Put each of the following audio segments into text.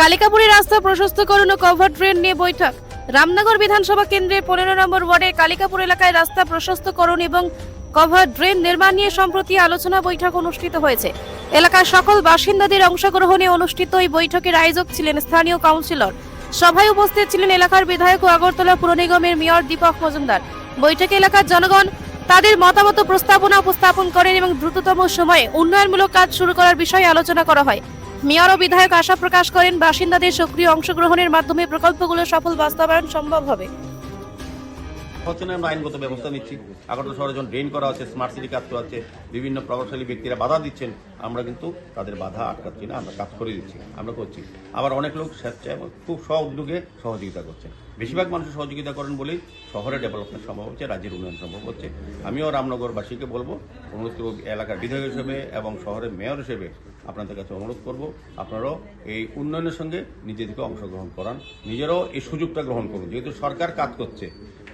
কালিকাপুরে রাস্তা প্রশস্তকরণ ও cover train নিয়ে বৈঠক। রামনগর বিধানসভা কেন্দ্রের পনেরো নম্বর ওয়ার্ডে কালিকাপুর এলাকায় রাস্তা প্রশস্তকরণ এবং কভার ড্রেন নির্মাণ নিয়ে সম্প্রতি আলোচনা বৈঠক অনুষ্ঠিত হয়েছে। এলাকার সকল বাসিন্দাদের অংশগ্রহণে অনুষ্ঠিত এই বৈঠকের আয়োজক ছিলেন স্থানীয় কাউন্সিলর। সভায় উপস্থিত ছিলেন এলাকার বিধায়ক ও আগরতলা পুর নিগমের মেয়র দীপক মজুমদার। বৈঠকে এলাকার জনগণ তাদের মতামত প্রস্তাবনা উপস্থাপন করেন এবং দ্রুততম সময়ে উন্নয়নমূলক কাজ শুরু করার বিষয়ে আলোচনা করা হয়। মেয়র ও বিধায়ক আশা প্রকাশ করেন, বাসিন্দাদের সক্রিয় অংশগ্রহণের মাধ্যমে প্রকল্পগুলো সফল বাস্তবায়ন সম্ভব হবে। হচ্ছে আমরা আইনগত ব্যবস্থা নিচ্ছি। আগরতলা শহরে যখন ড্রেন করা হচ্ছে স্মার্ট সিটি কাজ করা বিভিন্ন প্রভাবশালী ব্যক্তিরা বাধা দিচ্ছেন, আমরা কিন্তু তাদের বাধা আটকাচ্ছি না, আমরা কাজ করে দিচ্ছি, আমরা করছি। আবার অনেক লোক স্বেচ্ছায় খুব স্ব উদ্যোগে সহযোগিতা করছেন। বেশিরভাগ মানুষ সহযোগিতা করেন বলেই শহরে ডেভেলপমেন্ট সম্ভব হচ্ছে, রাজ্যের উন্নয়ন সম্ভব হচ্ছে। আমিও রামনগরবাসীকে বলব, অনুরোধ করব এলাকার বিধায়ক হিসেবে এবং শহরের মেয়র হিসেবে আপনাদের কাছে অনুরোধ করব, আপনারাও এই উন্নয়নের সঙ্গে নিজেদেরকে অংশগ্রহণ করান, নিজেরাও এই সুযোগটা গ্রহণ করুন। যেহেতু সরকার কাজ করছে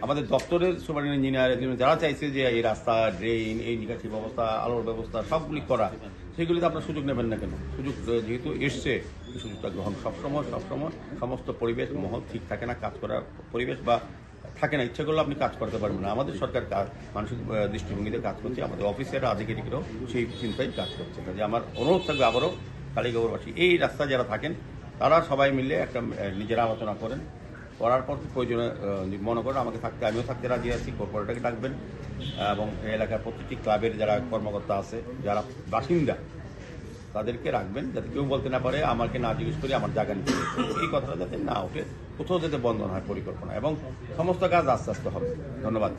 আমাদের দপ্তরের সুপার ইঞ্জিনিয়ার যারা চাইছে যে এই রাস্তা ড্রেন এই নিকাশি ব্যবস্থা আলোর ব্যবস্থা সবগুলি করা, সেগুলিতে আপনার সুযোগ নেবেন না কেন? সুযোগ যেহেতু এসছে সুযোগটা গ্রহণ সবসময় সবসময় সমস্ত পরিবেশ, মহল ঠিক থাকে না, কাজ করার পরিবেশ বা থাকে না, ইচ্ছা করলে আপনি কাজ করতে পারবেন না। আমাদের সরকার কাজ মানসিক দৃষ্টিভঙ্গিতে কাজ করছে, আমাদের অফিসের আধিকারিকরাও সেই চিন্তায় কাজ করছে। কাজে আমার অনুরোধ থাকবে আবারও কালীগৌরবাসী, এই রাস্তায় যারা থাকেন, তারা সবাই মিলে একটা নিজেরা আলোচনা করেন। করার পর প্রয়োজনে মনে করেন আমাকে থাকতে, আমিও থাকতে রাজি আছি কর্পোরেটরকে ডাকবেন এবং এলাকার প্রতিটি ক্লাবের যারা কর্মকর্তা আছে, যারা বাসিন্দা, তাদেরকে রাখবেন যাতে কেউ বলতে না পারে, আমাকে না জিজ্ঞেস করে আমার জায়গা নিতে এই কথাটা যাতে না ওঠে, কোথাও যাতে বন্ধ না হয় পরিকল্পনা, এবং সমস্ত কাজ আস্তে আস্তে হবে। ধন্যবাদ।